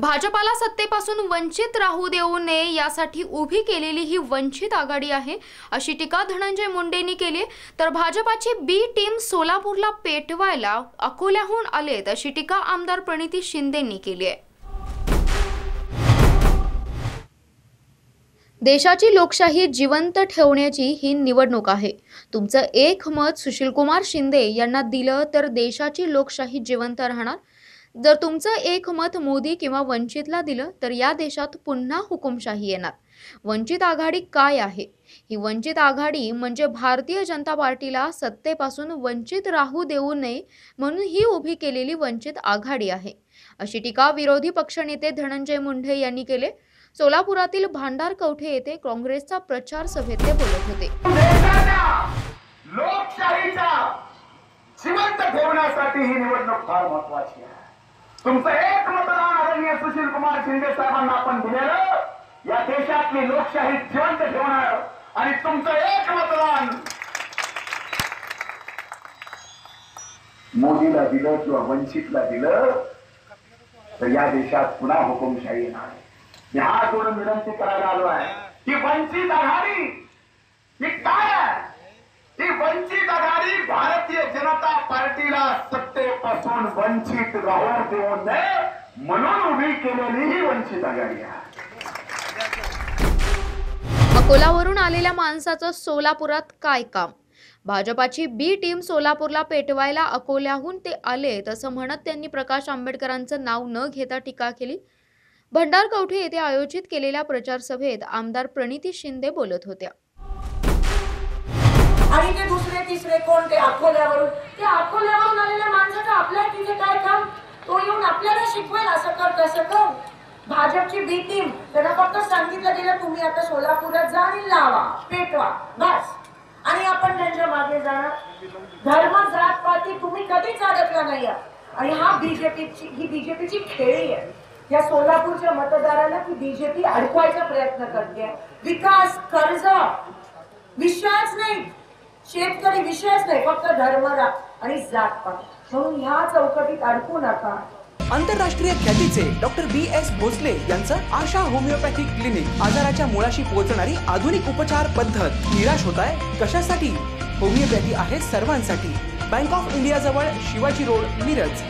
भाजपाला सत्तेपासून वंचित राहू देऊ नये यासाठी उभी केलेली ही वंचित आघाडी आहे. अशी टीका धनंजय मुंडेंनी केली तर भाजपाची बी टीम सोलापूरला पेटवायला अकोल्याहून आलेत अशी टीका आमदार प्रणिती शिंदेंनी केली आहे. देशाची लोकशाही जिवंत ठेवण्याची ही निवडणूक आहे. तुमचं एक मत सुशीलकुमार शिंदे यांना दिलं तर देशाची लोकशाही जिवंत राहणार? जर तुमचं एक मत मोदी किंवा वंचितला दिलं तर या देशात पुन्हा हुकुमशाही येणार. वंचित आघाडी काय आहे? ही वंचित आघाडी म्हणजे भारतीय जनता पार्टीला सत्तेपासून वंचित राहू देऊ नये म्हणून ही उभी केलेली वंचित आघाडी आहे. अशी टीका विरोधी पक्षनेते धनंजय मुंढे यांनी केले. सोलापुरातील भांडार कवठे येथे काँग्रेसचा प्रचार सभेत ते बोलत होते. लोकशाहीचा जिवंत ठेवण्यासाठी ही निवडणूक फार महत्वाची आहे. तुमचं एक मतदान आदरणीय सुशील कुमार शिंदे साहेबांना आपण दिलेलं. या देशातली लोकशाही जिवंत ठेवणार. आणि तुमचं एक मतदान. मोदीला दिलं किंवा वंचितला दिलं तर या देशात पुन्हा हुकुमशाही येणार. मी हा जोडून विनंती करायला आलो आहे. की वंचित आघाडी ही काय आहे? ही वंचित आघाडी भारतीय जनता पार्टीला पासून वंचित राहू देऊ नये म्हणून उभी केलेली ही वंचित आघाडी आहे. अकोलावरून आलेल्या माणसाचं सोलापुरात काय काम? भाजपाची बी टीम सोलापूरला पेटवायला अकोल्याहून ते आले तसं म्हणत त्यांनी प्रकाश आंबेडकरांचं नाव न घेता टीका केली. भंडार कवठे येथे आयोजित केलेल्या प्रचार सभेत आमदार प्रणिती शिंदे बोलत होत्या. तिसरे कोण ते अकोल्यावरून. ते अकोल्यावरून आलेल्या माणसाचं आपल्या तिथे काय काम? तो येऊन आपल्याला शिकवेल असं कर तसं कर. भाजपची बी टीम त्यांना फक्त सांगितलं गेलं तुम्ही आता सोलापुरात जा आणि लावा पेटवा बस. आणि आपण त्यांच्या मागे जाणार. धर्म जात पाती तुम्ही कधीच अडकला नाही आणि हा बीजेपीची ही बीजेपीची खेळी आहे. या सोलापूरच्या मतदाराला ती बीजेपी अडकवायचा प्रयत्न करते. विकास कर्ज विश्वास नाही. शेतकरी विषयच नाही फक्त धर्म आणि जातपात म्हणून ह्या चौकटीत अडकू नका. आंतरराष्ट्रीय ख्यातीचे डॉक्टर बी एस भोसले यांचं आशा होमिओपॅथिक क्लिनिक आजाराच्या मुळाशी पोहोचणारी आधुनिक उपचार पद्धत. निराश होत आहे कशासाठी? होमिओपॅथी आहे सर्वांसाठी. बँक ऑफ इंडिया जवळ शिवाजी रोड मिरज.